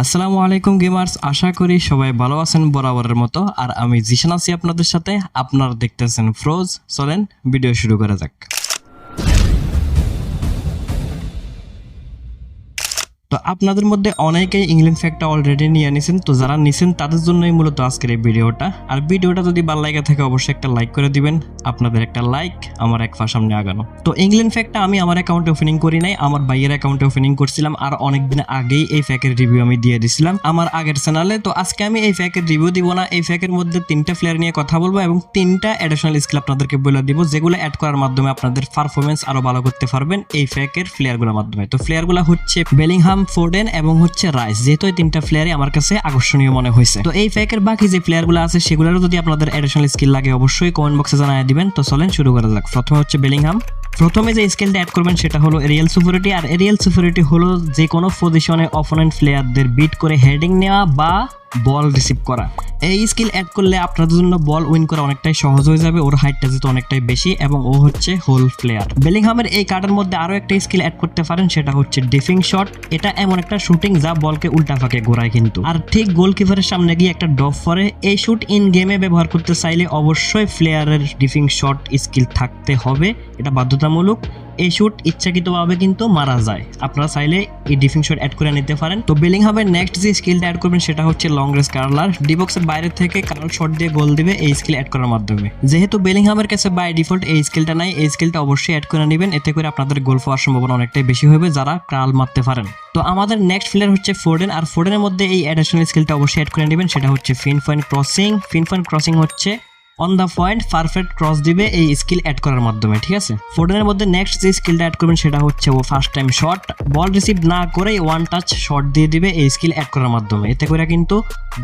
আসসালামু আলাইকুম গেমার্স, আশা করি সবাই ভালো আছেন বরাবরের মতো। আর আমি জিশান আছি আপনাদের সাথে। আপনারা দেখতেছেন ফ্রোজ চলেন ভিডিও শুরু করা যাক। আপনাদের মধ্যে অনেকেই ইংল্যান্ড ফ্যাক্টটা অলরেডি নিয়ে নিছেন, তো যারা নিছেন তাদের জন্যই মূলত আজকের এই ভিডিওটা। আর ভিডিওটা যদি ভালো লাগে থাকে, অবশ্যই একটা লাইক করে দিবেন, আপনাদের একটা লাইক আমার এক পা সামনে আগানো। তো ইংল্যান্ড ফ্যাক্টটা আমি আমার অ্যাকাউন্টে ওপেনিং করি নাই, আমার ভাইয়ের অ্যাকাউন্টে ওপেনিং করছিলাম, আর অনেকদিন আগেই এই ফ্যাকের রিভিউ আমি দিয়ে দিছিলাম আমার আগের চ্যানেলে তো আজকে আমি এই ফ্যাকের রিভিউ দিব না, এই ফ্যাকের মধ্যে তিনটা প্লেয়ার নিয়ে কথা বলব এবং তিনটা অ্যাডিশনাল স্কিল আপনাদেরকে বলে দিব, যেগুলো অ্যাড করার মাধ্যমে আপনাদের পারফরমেন্স আরও ভালো করতে পারবেন এই ফ্যাকের প্লেয়ারগুলোর মাধ্যমে। তো প্লেয়ারগুলো হচ্ছে বেলিংহাম ফোর্ডেন এবং হচ্ছে রাইস, যেহেতু এই তিনটা প্লেয়ারই আমার কাছে আকর্ষণীয় মনে হয়েছে। তো এই ফ্যাকের বাকি যে প্লেয়ারগুলো আছে, সেগুলোরও যদি আপনাদের অ্যাডিশনাল স্কিল লাগে, অবশ্যই কমেন্ট বক্সে জানিয়ে দিবেন। তো চলেন শুরু করা যাক। প্রথমে হচ্ছে বেলিংহাম প্রথমে যে স্কিলটা অ্যাড করবেন সেটা হলো এরিয়াল সুপারিটি আর এরিয়াল সুপারিটি হলো যে কোনো পজিশনে অপোনেন্ট প্লেয়ারদের বিট করে হেডিং নেওয়া বা বল রিসিভ করা। এই স্কিল অ্যাড করলে আপনাদের জন্য বল উইন করা অনেকটাই সহজ হয়ে যাবে, ওর হাইটটা যেহেতু অনেকটাই বেশি, এবং ও হচ্ছে হোল প্লেয়ার বেলিংহামের এই কার্ডের মধ্যে আরও একটা স্কিল অ্যাড করতে পারেন, সেটা হচ্ছে ডিফিং শট এটা এমন একটা শুটিং যা বলকে উল্টা ফাঁকে ঘোরায় কিন্তু। আর ঠিক গোলকিপারের সামনে গিয়ে একটা ডপ পরে এই শুট ইন গেমে ব্যবহার করতে চাইলে অবশ্যই প্লেয়ারের ডিফিং শট স্কিল থাকতে হবে, এটা বাধ্যতামূলক এই শ্যুট ইচ্ছাকৃতভাবে কিন্তু মারা যায়। আপনারা চাইলে এই ডিফিং শট অ্যাড করে নিতে পারেন। তো বিলিং হবে নেক্সট যে স্কিলটা অ্যাড করবেন সেটা হচ্ছে লং রেস কার্লার ডিবক্সের বাইরে থেকে কার্ল শট দিয়ে গোল দিবে এই স্কিল অ্যাড করার মাধ্যমে। যেহেতু বেলিংহামের কাছে বাই ডিফল্ট এই স্কিলটা নাই, এই স্কিলটা অবশ্যই অ্যাড করে নেবেন। এতে করে আপনাদের গোল পাওয়ার সম্ভাবনা অনেকটাই বেশি হবে যারা ক্রাল মারতে পারেন। তো আমাদের নেক্সট প্লেয়ার হচ্ছে ফোর্ডেন আর ফোর্ডেনের মধ্যে এই অ্যাডিশনাল স্কিলটা অবশ্যই অ্যাড করে নেবেন। সেটা হচ্ছে pinpoint crossing pinpoint crossing হচ্ছে on the point perfect cross দিবে এই স্কিল অ্যাড করার মাধ্যমে, ঠিক আছে? ফোর্ডেনের মধ্যে নেক্সট যে স্কিলটা অ্যাড করবেন সেটা হচ্ছে ও first time shot ball receive না করেই ওয়ান টাচ শট দিয়ে দিবে এই স্কিল অ্যাড করার মাধ্যমে। এতে করে কিন্তু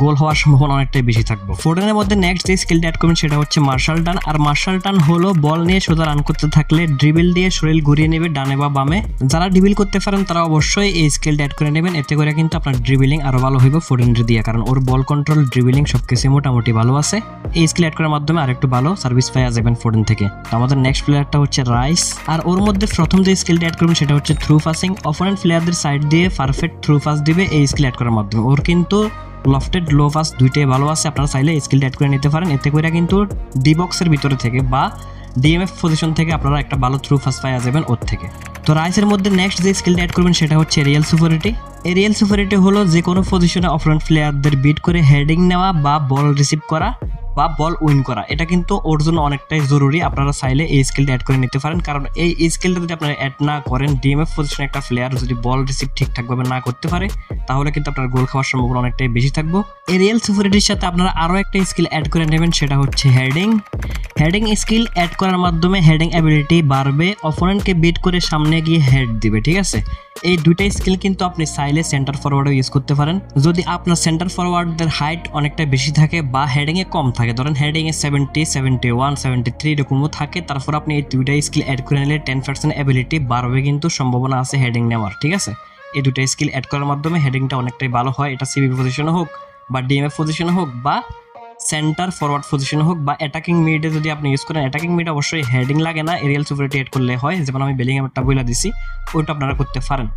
গোল হওয়ার সম্ভাবনা অনেকটাই বেশি থাকবে। ফোর্ডেনের মধ্যে নেক্সট যে স্কিলটা অ্যাড করবেন সেটা হচ্ছে মার্শাল টান আর মার্শাল টান হলো বল নিয়ে সোজা রান করতে থাকলে ড্রিবিল দিয়ে শরীর ঘুরিয়ে নেবে ডানে বা বামে। যারা ড্রিবিল করতে পারেন, তারা অবশ্যই এই স্কিলটা অ্যাড করে নেবেন। এতে করে কিন্তু আপনার ড্রিবিলিং আরও ভালো হইবে ফোর্ডেনের দিয়ে। কারণ ওর বল কন্ট্রোল ড্রিবিলিং সবকিছু মোটামুটি ভালো আছে। এই স্কিল অ্যাড করার মাধ্যমে আরেকটু ভালো সার্ভিস পাওয়া যাবেন ফোর্ডেন থেকে। তো আমাদের নেক্সট প্লেয়ারটা হচ্ছে রাইস আর ওর মধ্যে প্রথম যে স্কিলটা অ্যাড করবেন সেটা হচ্ছে থ্রু পাসিং অপোনেন্ট প্লেয়ারদের সাইড দিয়ে পারফেক্ট থ্রু পাস দিবে এই স্কিল অ্যাড করার মাধ্যমে। ওর কিন্তু লফটেড লো পাস দুইটাই ভালো আছে। আপনারা চাইলে স্কিলটা অ্যাড করে নিতে পারেন। এতে করে কিন্তু ডি বক্সের ভিতরে থেকে বা ডিএমএফ পজিশন থেকে আপনারা একটা ভালো থ্রু পাস পাওয়া যাবেন ওর থেকে। তো রাইসের মধ্যে নেক্সট যে স্কিলটা অ্যাড করবেন সেটা হচ্ছে এরিয়াল সুপারিটি এরিয়াল সুপারিটি হলো যে কোনো পজিশনে অপোনেন্ট প্লেয়ারদের বিট করে হেডিং নেওয়া বা বল রিসিভ করা। বা বল উইন করা। এটা কিন্তু ওর জন্য অনেকটাই জরুরি। আপনারা চাইলে এই স্কিলটা অ্যাড করে নিতে পারেন। কারণ এই স্কিলটা যদি আপনারা অ্যাড না করেন ডিএমএফ পজিশনে একটা প্লেয়ার যদি বল রিসিভ ঠিকঠাকভাবে না করতে পারে তাহলে কিন্তু আপনার গোল খাওয়ার সম্ভাবনা অনেকটাই বেশি থাকব। এরিয়াল সুপারিটির সাথে আপনারা আরও একটা স্কিল অ্যাড করে নেবেন, সেটা হচ্ছে হেডিং হেডিং স্কিল অ্যাড করার মাধ্যমে হেডিং অ্যাবিলিটি বাড়বে অপোনেন্টকে বিট করে সামনে গিয়ে হেড দিবে, ঠিক আছে? এই দুইটাই স্কিল কিন্তু আপনি চাইলে সেন্টার ফরওয়ার্ডও ইউজ করতে পারেন। যদি আপনার সেন্টার ফরওয়ার্ডদের হাইট অনেকটা বেশি থাকে বা হেডিংয়ে কম থাকে, ধরেন হেডিংয়ে seventy seventy one seventy three এরকমও থাকে, তারপর আপনি এই দুইটাই স্কিল অ্যাড করে নিলে টেন পার্সেন্ট অ্যাবিলিটি বাড়বে কিন্তু, সম্ভাবনা আছে হেডিং নেওয়ার, ঠিক আছে? এই দুটো স্কিল অ্যাড করার মাধ্যমে হেডিংটা অনেকটাই ভালো হয়। এটা সিবি পজিশনে হোক বা ডিএমএফ পজিশনে হোক বা সেন্টার ফরওয়ার্ড পজিশনে হোক বা অ্যাটাকিং মিডে যদি আপনি ইউজ করেন অ্যাটাকিং মিড অবশ্যই হেডিং লাগে না এরিয়াল সুপারিটি অ্যাড করলে হয়। যেমন আমি বেলিং একটা বইলা দিছি, ওইটা আপনারা করতে পারেন।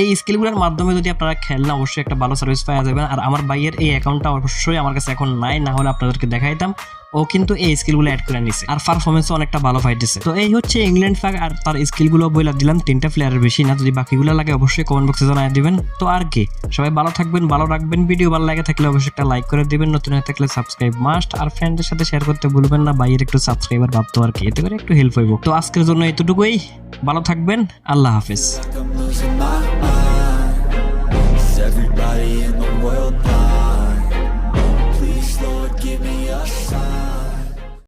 এই স্কিলগুলোর মাধ্যমে যদি আপনারা খেলেন অবশ্যই একটা ভালো সার্ভিস পাওয়া যাবেন আর আমার ভাইয়ের এই অ্যাকাউন্টটা অবশ্যই আমার কাছে এখন নাই, না হলে আপনাদেরকে দেখাইতাম। ও কিন্তু এই স্কিলগুলো অ্যাড করে নিছে। আর পারফরমেন্সও অনেকটা ভালো পাইতেছে। তো এই হচ্ছে ইংল্যান্ড ফ্যাগ আর তার স্কিলগুলো বইলা দিলাম। তিনটা প্লেয়ারের বেশি না, যদি বাকিগুলো লাগে অবশ্যই কমেন্ট বক্সে জানাই দিবেন। তো আর কি, সবাই ভালো থাকবেন, ভালো রাখবেন। ভিডিও ভালো লাগে থাকলে অবশ্যই একটা লাইক করে দিবেন। নতুন হয়ে থাকলে সাবস্ক্রাইব মাস্ট আর ফ্রেন্ডদের সাথে শেয়ার করতে ভুলবেন না বাইরের একটু সাবস্ক্রাইবার ভাবতো আর কি, এতে করে একটু হেল্প হইব। তো আজকের জন্য এতটুকুই। ভালো থাকবেন, আল্লাহ হাফেজ।